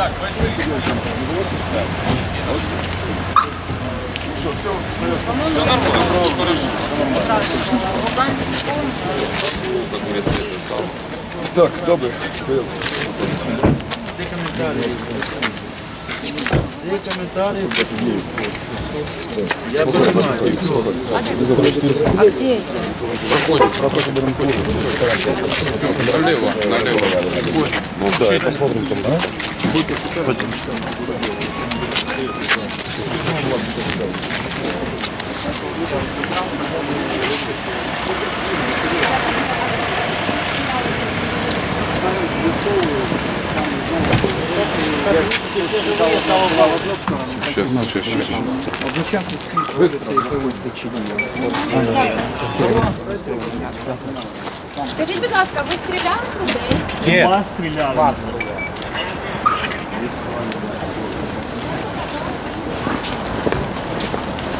Так, бойцы. Ну что, все, все нормально, все хорошо. Как говорится, это сам. Так, добрый. Все комментарии. Добре. Налево, налево. Ну да, посмотрим там, да? Сейчас, сейчас, сейчас. Скажіть, будь ласка, ви стріляли в людей? Вас стріляли.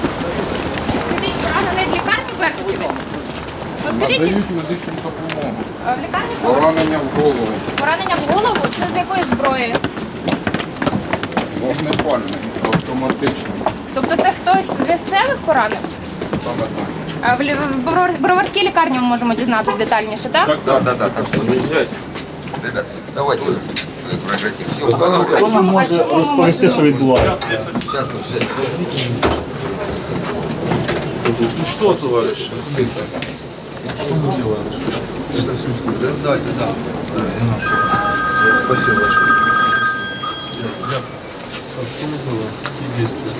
Скажіть, поранений в лікарні? Розкажіть, Надають медичну допомогу. в лікарні було Поранення в голову. поранення в голову? Це з якої зброї? Вогнепальний, автоматичний. Тобто це хтось з місцевих поранив? Саме так. А в, лі- в Бровар- Броварській лікарні ми можемо дізнатися детальніше, так? Да, да, да, так что Ребят, давайте вы выиграйте. Все, Хто нам може розповісти, що відбувається? сейчас мы сейчас Что, товарищи? Это Сумский, я нашел. Спасибо большое. Что было? Какие действия?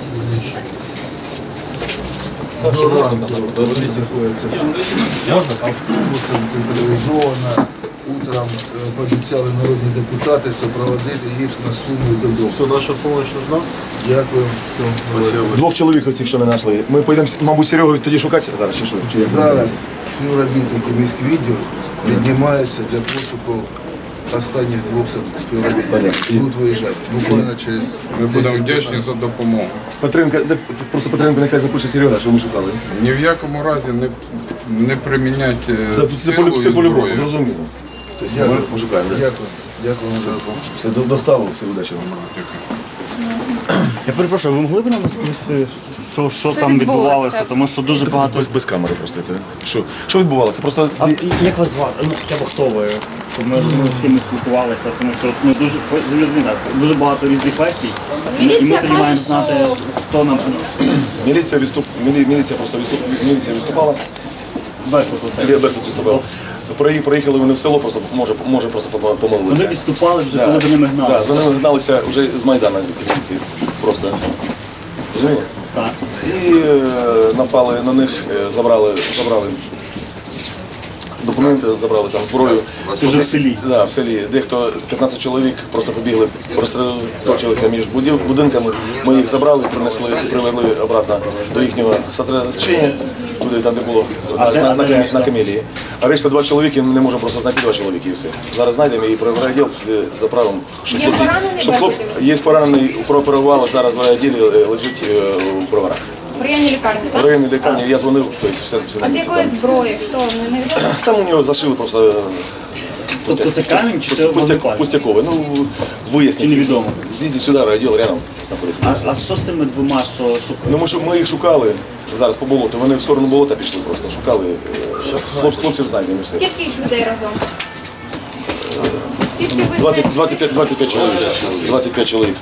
Автобусом централізовано. Утром е, пообіцяли народні депутати супроводити їх на суму додому. Что, наша помощь нужна? Дякую. Спасибо. Двох чоловік оцих, що ми знайшли. Ми поїдемо, мабуть, Серегу тоді шукати зараз, чи що? Чи? Зараз співробітники міськвідділу піднімаються для пошуку останніх двох співробітників. Будуть виїжджати буквально через Ми будемо вдячні за допомогу. Петренка, де- просто Петренко нехай запише Серега, що ми шукали. Ні в якому разі не, не приміняйте Це, це, силу і це по-любому, зброю. зрозуміло. Тобто Дякую. ми, ми шукаємо, да? Дякую. Дякую вам за допомогу. Все, до- все удачі вам. Я перепрошую, ви могли б нам розповісти, що, що, Що там відбулося? відбувалося? Тому що дуже багато. Без, без камери просто. Що, що відбувалося? Просто А і- як вас звати? Ну, хоча б хто ви? Щоб ми розуміли, з ким ми спілкувалися, тому що ну, дуже, зрозуміло, дуже багато різних версій. І ми- І ми Міліція тоді каже, маємо знати, що- хто нам міліція, відступ, мілі- міліція просто відступ, міліція відступала. Беркут оце. Відступав. Приї- Приїхали вони в село, просто може, може просто помилилися. Вони відступали вже, Да. коли за ними гнали. Да, за ними гналися вже з Майдана звідти. Просто. Так. І е, напали на них, е, забрали, забрали документи, забрали там зброю. Це вже в селі. Да, в селі. Дехто 15 чоловік просто побігли, розсредоточилися між будів- будинками. Ми їх забрали, принесли, привели обратно до їхнього сосредоточення, туди там де було на, де- на, а на, де решта? на камелії. А решта два чоловіки ми не можемо просто знайти два чоловіки і все. Зараз знайдемо і про райділ сюди доправимо. Щоб Є хлопці- поранений щоб хлоп, є поранений, прооперували, зараз в райділі е, лежить е, у броварах. В районі лікарні, В так? районній лікарні я дзвонив, тобто все, все на А з місці якої там. зброї? Хто? Не, не відомо? Там у нього зашили просто. е, Тобто це камінь чи це пустяк- вогнепальне? Пустякове. Ну, виясніть. Чи невідомо? З'їздіть сюди, райділ рядом знаходиться. А, а що з тими двома, що шукали? Ну, ми, їх шукали зараз по болоту. Вони в сторону болота пішли просто. Шукали. е, Хлоп, хлопців знайдемо і все. Скільки їх людей разом? Скільки ви 20, знаєте? 25, 25 чоловік. 25 чоловік.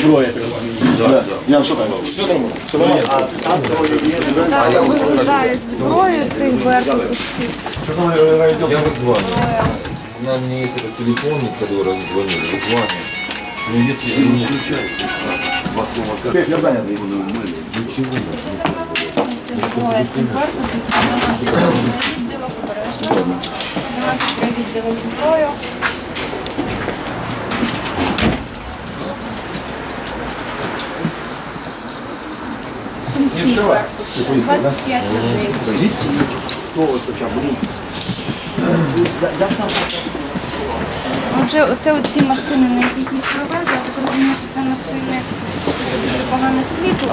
Це зброя, я так розумію. Ян, що там? Все нормально. Все нормально. А ця зброя є? Виглядає зброю цих беркутівців. Я вызвоню. У меня не есть этот телефон, который звонили. Вызвоню. Но если вы не включаете, Я зайнятий. Це зброя цих беркутівців. За нас відділок обережно. За нас відділок зброю. Сумський 25 людей. Отже, оце оці машини, на яких їх привезли, я так розумію, що це машини дуже погане світло.